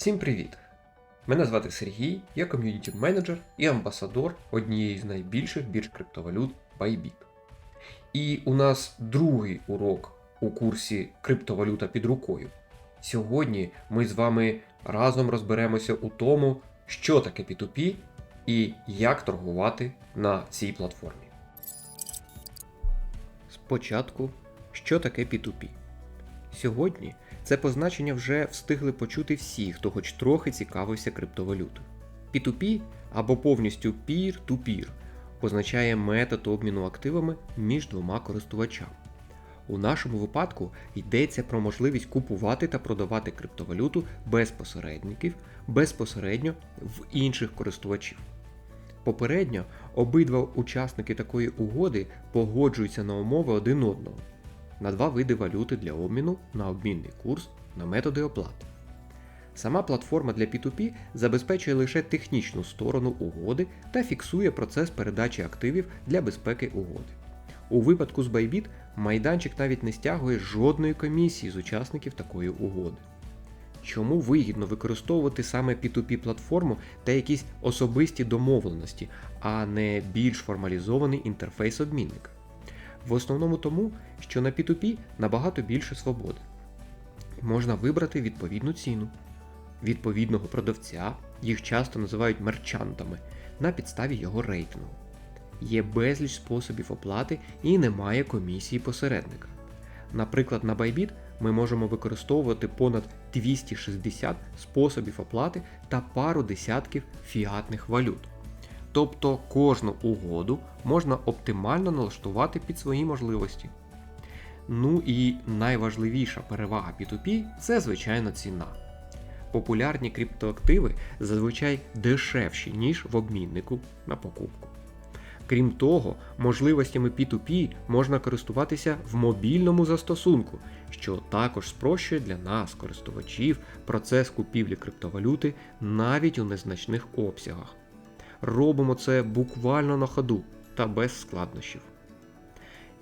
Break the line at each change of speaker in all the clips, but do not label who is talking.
Всім привіт! Мене звати Сергій, я ком'юніті менеджер і амбасадор однієї з найбільших бірж криптовалют Bybit. І у нас другий урок у курсі Криптовалюта під рукою. Сьогодні ми з вами разом розберемося у тому, що таке P2P і як торгувати на цій платформі. Спочатку, що таке P2P? Сьогодні це позначення вже встигли почути всі, хто хоч трохи цікавився криптовалютою. P2P або повністю peer-to-peer позначає метод обміну активами між двома користувачами. У нашому випадку йдеться про можливість купувати та продавати криптовалюту без посередників безпосередньо в інших користувачів. Попередньо обидва учасники такої угоди погоджуються на умови один одного на два види валюти для обміну на обмінний курс на методи оплати. Сама платформа для P2P забезпечує лише технічну сторону угоди та фіксує процес передачі активів для безпеки угоди. У випадку з Bybit майданчик навіть не стягує жодної комісії з учасників такої угоди. Чому вигідно використовувати саме P2P платформу та якісь особисті домовленості, а не більш формалізований інтерфейс обмінника? В основному тому, що на P2P набагато більше свободи. Можна вибрати відповідну ціну, відповідного продавця, їх часто називають мерчантами, на підставі його рейтингу. Є безліч способів оплати і немає комісії посередника. Наприклад, на Bybit ми можемо використовувати понад 260 способів оплати та пару десятків фіатних валют. Тобто кожну угоду можна оптимально налаштувати під свої можливості. Ну і найважливіша перевага P2P це звичайно ціна. Популярні криптоактиви зазвичай дешевші, ніж в обміннику на покупку. Крім того, можливостями P2P можна користуватися в мобільному застосунку, що також спрощує для нас, користувачів, процес купівлі криптовалюти навіть у незначних обсягах. Робимо це буквально на ходу та без складнощів.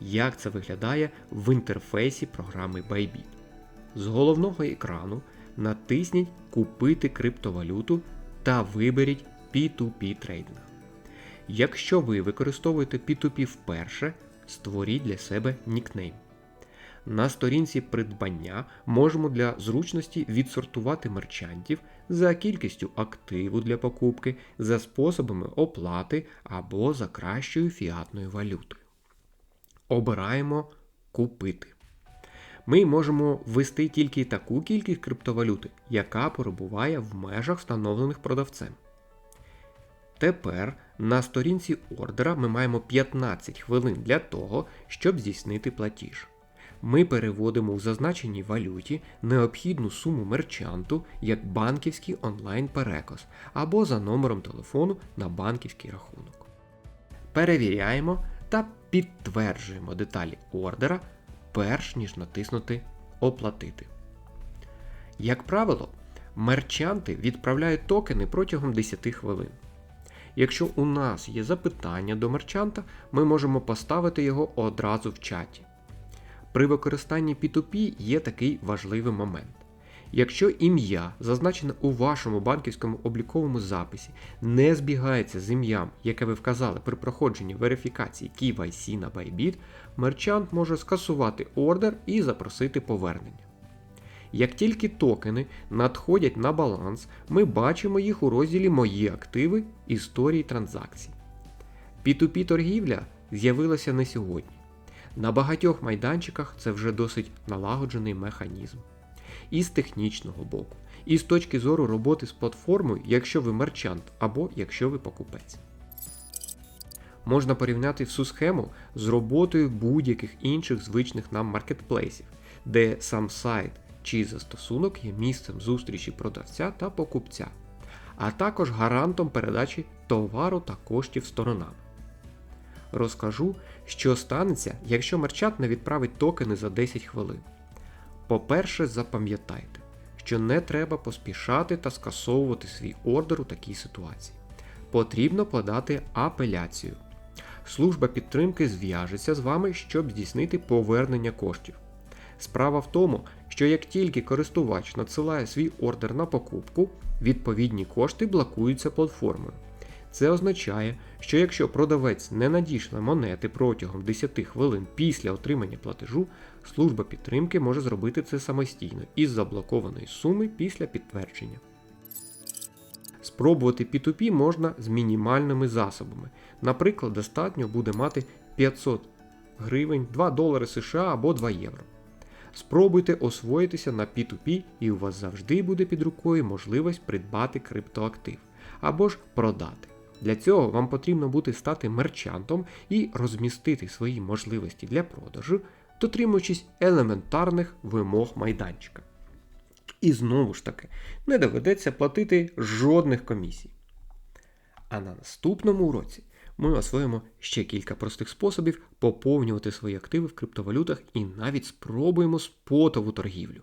Як це виглядає в інтерфейсі програми Bybit? З головного екрану натисніть Купити криптовалюту та виберіть P2P трейдинг. Якщо ви використовуєте P2P вперше, створіть для себе нікнейм. На сторінці придбання можемо для зручності відсортувати мерчантів за кількістю активу для покупки, за способами оплати або за кращою фіатною валютою. Обираємо Купити. Ми можемо ввести тільки таку кількість криптовалюти, яка перебуває в межах встановлених продавцем. Тепер на сторінці ордера ми маємо 15 хвилин для того, щоб здійснити платіж. Ми переводимо у зазначеній валюті необхідну суму мерчанту як банківський онлайн-переказ або за номером телефону на банківський рахунок. Перевіряємо та підтверджуємо деталі ордера, перш ніж натиснути Оплатити. Як правило, мерчанти відправляють токени протягом 10 хвилин. Якщо у нас є запитання до мерчанта, ми можемо поставити його одразу в чаті. При використанні P2P є такий важливий момент. Якщо ім'я, зазначене у вашому банківському обліковому записі, не збігається з ім'ям, яке ви вказали при проходженні верифікації KYC на Bybit, мерчант може скасувати ордер і запросити повернення. Як тільки токени надходять на баланс, ми бачимо їх у розділі Мої активи історії транзакцій. P2P торгівля з'явилася не сьогодні. На багатьох майданчиках це вже досить налагоджений механізм. І з технічного боку, і з точки зору роботи з платформою, якщо ви мерчант або якщо ви покупець. Можна порівняти всю схему з роботою будь-яких інших звичних нам маркетплейсів, де сам сайт чи застосунок є місцем зустрічі продавця та покупця, а також гарантом передачі товару та коштів сторонам. Розкажу, що станеться, якщо мерчант не відправить токени за 10 хвилин. По-перше, запам'ятайте, що не треба поспішати та скасовувати свій ордер у такій ситуації. Потрібно подати апеляцію. Служба підтримки зв'яжеться з вами, щоб здійснити повернення коштів. Справа в тому, що як тільки користувач надсилає свій ордер на покупку, відповідні кошти блокуються платформою. Це означає, що якщо продавець не надійшле монети протягом 10 хвилин після отримання платежу, служба підтримки може зробити це самостійно із заблокованої суми після підтвердження. Спробувати P2P можна з мінімальними засобами. Наприклад, достатньо буде мати 500 гривень, 2 долари США або 2 євро. Спробуйте освоїтися на P2P і у вас завжди буде під рукою можливість придбати криптоактив або ж продати. Для цього вам потрібно буде стати мерчантом і розмістити свої можливості для продажу, дотримуючись елементарних вимог майданчика. І знову ж таки, не доведеться платити жодних комісій. А на наступному уроці ми освоїмо ще кілька простих способів поповнювати свої активи в криптовалютах і навіть спробуємо спотову торгівлю.